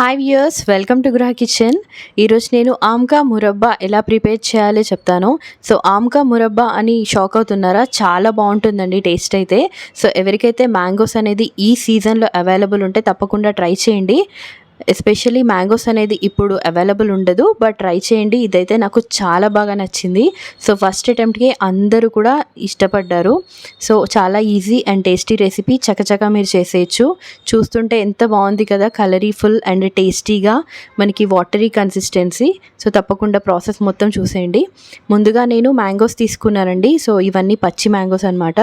Hi viewers welcome to Gruha kitchen ఈరోజు నేను AMCA murabba ఎలా ప్రిపేర్ చేయాలో చెప్తాను. సో ఆమ్కా మురబ్బా అని షాక్ అవుతున్నారా? చాలా బాగుంటుందండి టేస్ట్ అయితే. సో ఎవరికైతే మ్యాంగోస్ అనేది ఈ సీజన్లో అవైలబుల్ ఉంటే తప్పకుండా ట్రై చేయండి. ఎస్పెషల్లీ మ్యాంగోస్ అనేది ఇప్పుడు అవైలబుల్ ఉండదు బట్ ట్రై చేయండి. ఇదైతే నాకు చాలా బాగా నచ్చింది. సో ఫస్ట్ అటెంప్ట్కి అందరూ కూడా ఇష్టపడ్డారు. సో చాలా ఈజీ అండ్ టేస్టీ రెసిపీ చకచక మీరు చేసేయచ్చు. చూస్తుంటే ఎంత బాగుంది కదా కలరీఫుల్ అండ్ టేస్టీగా మనకి వాటరీ కన్సిస్టెన్సీ సో తప్పకుండా ప్రాసెస్ మొత్తం చూసేయండి. ముందుగా నేను మ్యాంగోస్ తీసుకున్నానండి. సో ఇవన్నీ పచ్చి మ్యాంగోస్ అనమాట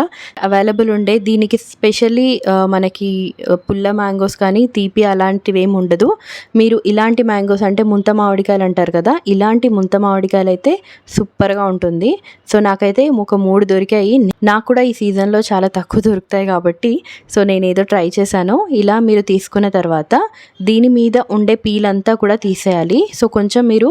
అవైలబుల్ ఉండే దీనికి స్పెషల్లీ uh, మనకి uh, పుల్ల మ్యాంగోస్ కానీ తీపి అలాంటివి ఏమి ఉండదు. మీరు ఇలాంటి మ్యాంగోస్ అంటే ముంత మామిడికాయలు అంటారు కదా ఇలాంటి ముంత మామిడికాయలు అయితే సూపర్గా ఉంటుంది. సో నాకైతే ఒక మూడు దొరికాయి. నాకు కూడా ఈ సీజన్లో చాలా తక్కువ దొరుకుతాయి కాబట్టి సో నేను ఏదో ట్రై చేశాను. ఇలా మీరు తీసుకున్న తర్వాత దీని మీద ఉండే పీల్ అంతా కూడా తీసేయాలి. సో కొంచెం మీరు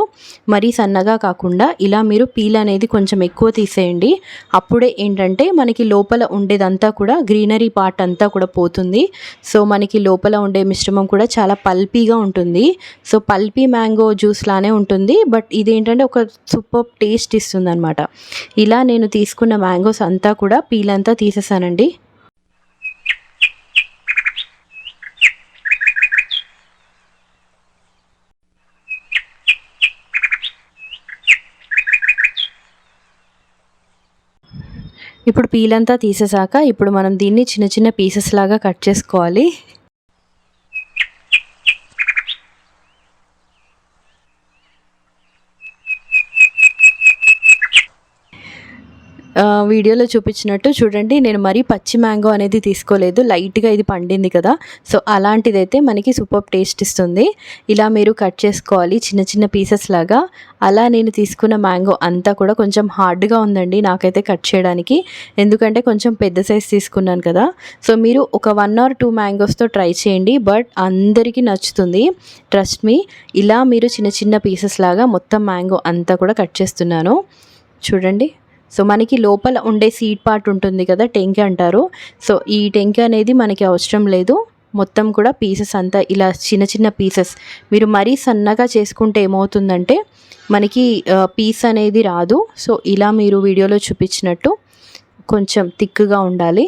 మరీ సన్నగా కాకుండా ఇలా మీరు పీల్ అనేది కొంచెం ఎక్కువ తీసేయండి. అప్పుడే ఏంటంటే మనకి లోపల ఉండేదంతా కూడా గ్రీనరీ పార్ట్ అంతా కూడా పోతుంది. సో మనకి లోపల ఉండే మిశ్రమం కూడా చాలా పల్పీ పల్పీగా ఉంటుంది. సో పల్పీ మ్యాంగో జ్యూస్ లానే ఉంటుంది. బట్ ఇదేంటంటే ఒక సూపర్ టేస్ట్ ఇస్తుంది అనమాట ఇలా నేను తీసుకున్న మ్యాంగోస్ అంతా కూడా పీల్ అంతా తీసేసానండి. ఇప్పుడు పీలంతా తీసేసాక ఇప్పుడు మనం దీన్ని చిన్న చిన్న పీసెస్ లాగా కట్ చేసుకోవాలి. వీడియోలో చూపించినట్టు చూడండి నేను మరీ పచ్చి మ్యాంగో అనేది తీసుకోలేదు. లైట్గా ఇది పండింది కదా. సో అలాంటిదైతే మనకి సూపర్ టేస్ట్ ఇస్తుంది. ఇలా మీరు కట్ చేసుకోవాలి చిన్న చిన్న పీసెస్ లాగా. అలా నేను తీసుకున్న మ్యాంగో అంతా కూడా కొంచెం హార్డ్గా ఉందండి నాకైతే కట్ చేయడానికి. ఎందుకంటే కొంచెం పెద్ద సైజ్ తీసుకున్నాను కదా. సో మీరు ఒక వన్ ఆర్ టూ మ్యాంగోస్తో ట్రై చేయండి. బట్ అందరికీ నచ్చుతుంది. Trust me. ఇలా మీరు చిన్న చిన్న పీసెస్ లాగా మొత్తం మ్యాంగో అంతా కూడా కట్ చేస్తున్నాను. చూడండి. సో మనకి లోపల ఉండే సీడ్ పార్ట్ ఉంటుంది కదా టెంక అంటారు. సో ఈ టెంక అనేది మనకి అవసరం లేదు. మొత్తం కూడా పీసెస్ అంతా ఇలా చిన్న చిన్న పీసెస్ మీరు మరీ సన్నగా చేసుకుంటే ఏమవుతుందంటే మనకి పీస్ అనేది రాదు. సో ఇలా మీరు వీడియోలో చూపించినట్టు కొంచెం థిక్గా ఉండాలి.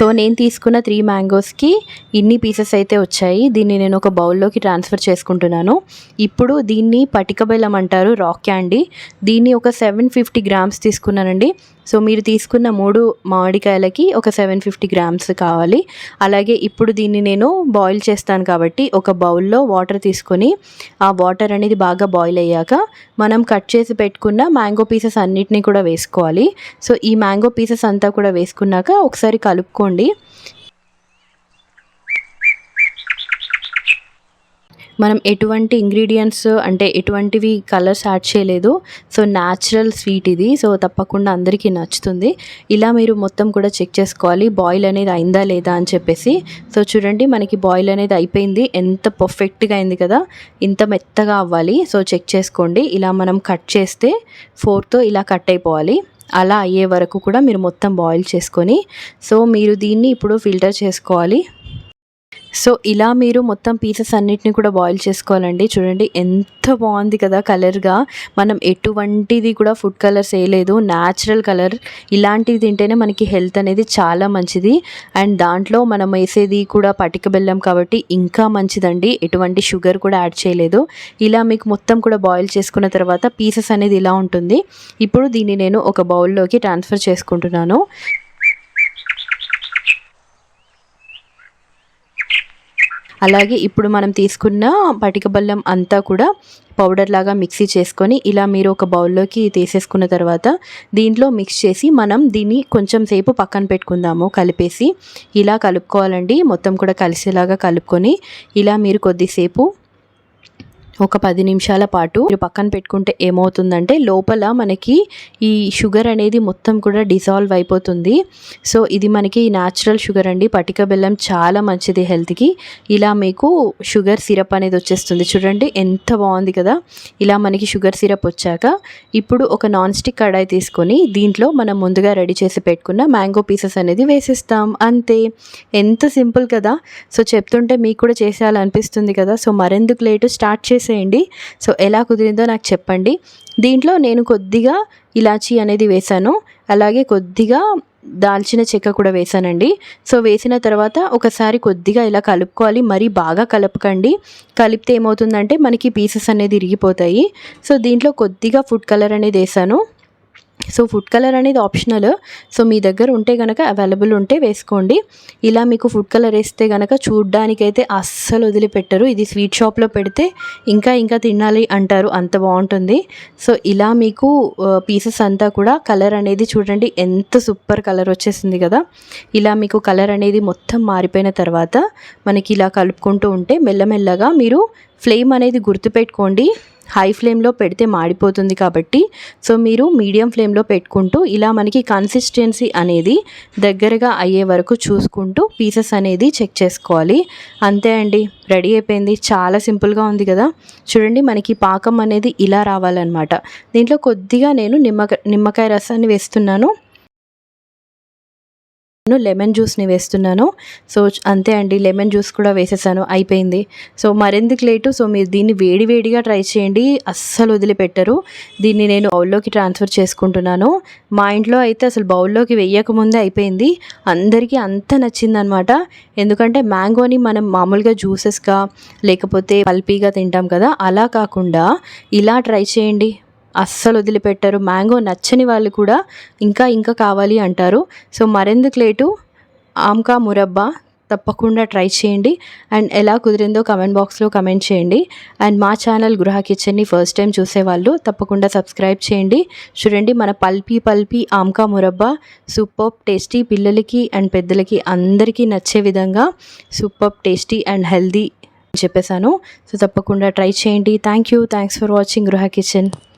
సో నేను తీసుకున్న త్రీ మ్యాంగోస్కి ఇన్ని పీసెస్ అయితే వచ్చాయి. దీన్ని నేను ఒక బౌల్లోకి ట్రాన్స్ఫర్ చేసుకుంటున్నాను. ఇప్పుడు దీన్ని పటిక బెల్లం అంటారు రాక్ క్యాండీ దీన్ని ఒక సెవెన్ ఫిఫ్టీ గ్రామ్స్ తీసుకున్నానండి. సో మీరు తీసుకున్న మూడు మామిడికాయలకి ఒక సెవెన్ ఫిఫ్టీ గ్రామ్స్ కావాలి. అలాగే ఇప్పుడు దీన్ని నేను బాయిల్ చేస్తాను కాబట్టి ఒక బౌల్లో వాటర్ తీసుకొని ఆ వాటర్ అనేది బాగా బాయిల్ అయ్యాక మనం కట్ చేసి పెట్టుకున్న మ్యాంగో పీసెస్ అన్నిటినీ కూడా వేసుకోవాలి. సో ఈ మ్యాంగో పీసెస్ అంతా కూడా వేసుకున్నాక ఒకసారి కలుపుకోండి. మనం ఎటువంటి ఇంగ్రీడియంట్స్ అంటే ఎటువంటివి కలర్స్ యాడ్ చేయలేదు. సో న్యాచురల్ స్వీట్ ఇది. సో తప్పకుండా అందరికీ నచ్చుతుంది. ఇలా మీరు మొత్తం కూడా చెక్ చేసుకోవాలి. బాయిల్ అనేది అయిందా లేదా అని చెప్పేసి. సో చూడండి మనకి బాయిల్ అనేది అయిపోయింది. ఎంత పర్ఫెక్ట్గా అయింది కదా. ఇంత మెత్తగా అవ్వాలి. సో చెక్ చేసుకోండి. ఇలా మనం కట్ చేస్తే ఫోర్తో ఇలా కట్ అయిపోవాలి. అలా అయ్యే వరకు కూడా మీరు మొత్తం బాయిల్ చేసుకొని. సో మీరు దీన్ని ఇప్పుడు ఫిల్టర్ చేసుకోవాలి. సో ఇలా మీరు మొత్తం పీసెస్ అన్నిటిని కూడా బాయిల్ చేసుకోవాలండి. చూడండి ఎంత బాగుంది కదా కలర్గా మనం ఎటువంటిది కూడా ఫుడ్ కలర్స్ వేయలేదు న్యాచురల్ కలర్ ఇలాంటివి తింటేనే మనకి హెల్త్ అనేది చాలా మంచిది. అండ్ దాంట్లో మనం వేసేది కూడా పటిక బెల్లం కాబట్టి ఇంకా మంచిదండి. ఎటువంటి షుగర్ కూడా యాడ్ చేయలేదు. ఇలా మీకు మొత్తం కూడా బాయిల్ చేసుకున్న తర్వాత పీసెస్ అనేది ఇలా ఉంటుంది. ఇప్పుడు దీన్ని నేను ఒక బౌల్లోకి ట్రాన్స్ఫర్ చేసుకుంటున్నాను. అలాగే ఇప్పుడు మనం తీసుకున్న పటిక బెల్లం అంతా కూడా పౌడర్ లాగా మిక్సీ చేసుకొని ఇలా మీరు ఒక బౌల్లోకి తీసేసుకున్న తర్వాత దీంట్లో మిక్స్ చేసి మనం దీన్ని కొంచెం సేపు పక్కన పెట్టుకుందాము కలిపేసి. ఇలా కలుపుకోవాలండి. మొత్తం కూడా కలిసేలాగా కలుపుకొని ఇలా మీరు కొద్దిసేపు ఒక పది నిమిషాల పాటు మీరు పక్కన పెట్టుకుంటే ఏమవుతుందంటే లోపల మనకి ఈ షుగర్ అనేది మొత్తం కూడా డిజాల్వ్ అయిపోతుంది. సో ఇది మనకి న్యాచురల్ షుగర్ అండి. పటిక బెల్లం చాలా మంచిది హెల్త్కి. ఇలా మీకు షుగర్ సిరప్ అనేది వచ్చేస్తుంది. చూడండి ఎంత బాగుంది కదా! ఇలా మనకి షుగర్ సిరప్ వచ్చాక ఇప్పుడు ఒక నాన్ స్టిక్ కడాయి తీసుకొని దీంట్లో మనం ముందుగా రెడీ చేసి పెట్టుకున్న మ్యాంగో పీసెస్ అనేది వేసిస్తాం. అంతే. ఎంత సింపుల్ కదా! సో చెప్తుంటే మీకు కూడా చేసేయాలనిపిస్తుంది కదా! సో మరెందుకు లేటు? స్టార్ట్ చేసి చేసేయండి సో ఎలా కుదిరిందో నాకు చెప్పండి. దీంట్లో నేను కొద్దిగా ఇలాచీ అనేది వేశాను అలాగే కొద్దిగా దాల్చిన చెక్క కూడా వేసానండి. సో వేసిన తర్వాత ఒకసారి కొద్దిగా ఇలా కలుపుకోవాలి. మరీ బాగా కలపకండి. కలిపితే ఏమవుతుందంటే మనకి పీసెస్ అనేది ఇరిగిపోతాయి. సో దీంట్లో కొద్దిగా ఫుడ్ కలర్ అనేది వేసాను. సో ఫుడ్ కలర్ అనేది ఆప్షనల్ సో మీ దగ్గర ఉంటే కనుక అవైలబుల్ ఉంటే వేసుకోండి. ఇలా మీకు ఫుడ్ కలర్ వేస్తే కనుక చూడ్డానికైతే అస్సలు వదిలిపెట్టరు. ఇది స్వీట్ షాప్లో పెడితే ఇంకా ఇంకా తినాలి అంటారు. అంత బాగుంటుంది. సో ఇలా మీకు పీసెస్ అంతా కూడా కలర్ అనేది చూడండి. ఎంత సూపర్ కలర్ వచ్చేసింది కదా. ఇలా మీకు కలర్ అనేది మొత్తం మారిపోయిన తర్వాత మనకి ఇలా కలుపుకుంటూ ఉంటే మెల్లమెల్లగా మీరు ఫ్లేమ్ అనేది గుర్తుపెట్టుకోండి. హై ఫ్లేమ్లో పెడితే మాడిపోతుంది కాబట్టి సో మీరు మీడియం ఫ్లేమ్లో పెట్టుకుంటూ ఇలా మనకి కన్సిస్టెన్సీ అనేది దగ్గరగా అయ్యే వరకు చూసుకుంటూ పీసెస్ అనేది చెక్ చేసుకోవాలి. అంతే అండి రెడీ అయిపోయింది. చాలా సింపుల్గా ఉంది కదా. చూడండి మనకి పాకం అనేది ఇలా రావాలన్నమాట. దీంట్లో కొద్దిగా నేను నిమ్మకాయ నిమ్మకాయ రసాన్ని వేస్తున్నాను. నేను లెమన్ జ్యూస్ని వేస్తున్నాను. సో అంతే అండి లెమన్ జ్యూస్ కూడా వేసేసాను అయిపోయింది. సో మరెందుకు లేటు సో మీరు దీన్ని వేడి వేడిగా ట్రై చేయండి అస్సలు వదిలిపెట్టరు. దీన్ని నేను బౌల్లోకి ట్రాన్స్ఫర్ చేసుకుంటున్నాను. మా ఇంట్లో అయితే అసలు బౌల్లోకి వేయకముందే అయిపోయింది. అందరికీ అంత నచ్చిందనమాట. ఎందుకంటే మ్యాంగోని మనం మామూలుగా జ్యూసెస్గా లేకపోతే పల్పీగా తింటాం కదా అలా కాకుండా ఇలా ట్రై చేయండి. అస్సలు వదిలిపెట్టరు. మ్యాంగో నచ్చని వాళ్ళు కూడా ఇంకా ఇంకా కావాలి అంటారు. సో మరెందుకు లేటు? ఆమ్కా మురబ్బా తప్పకుండా ట్రై చేయండి. అండ్ ఎలా కుదిరిందో కమెంట్ బాక్స్లో కమెంట్ చేయండి. అండ్ మా ఛానల్ గృహ కిచెన్ని ఫస్ట్ టైం చూసేవాళ్ళు తప్పకుండా సబ్స్క్రైబ్ చేయండి. చూడండి మన pulpy pulpy aam ka murabba super tasty పిల్లలకి అండ్ పెద్దలకి అందరికీ నచ్చే విధంగా సూపర్ టేస్టీ అండ్ హెల్దీ చెప్పేశాను. సో తప్పకుండా ట్రై చేయండి. Thank you. Thanks for watching Gruha kitchen.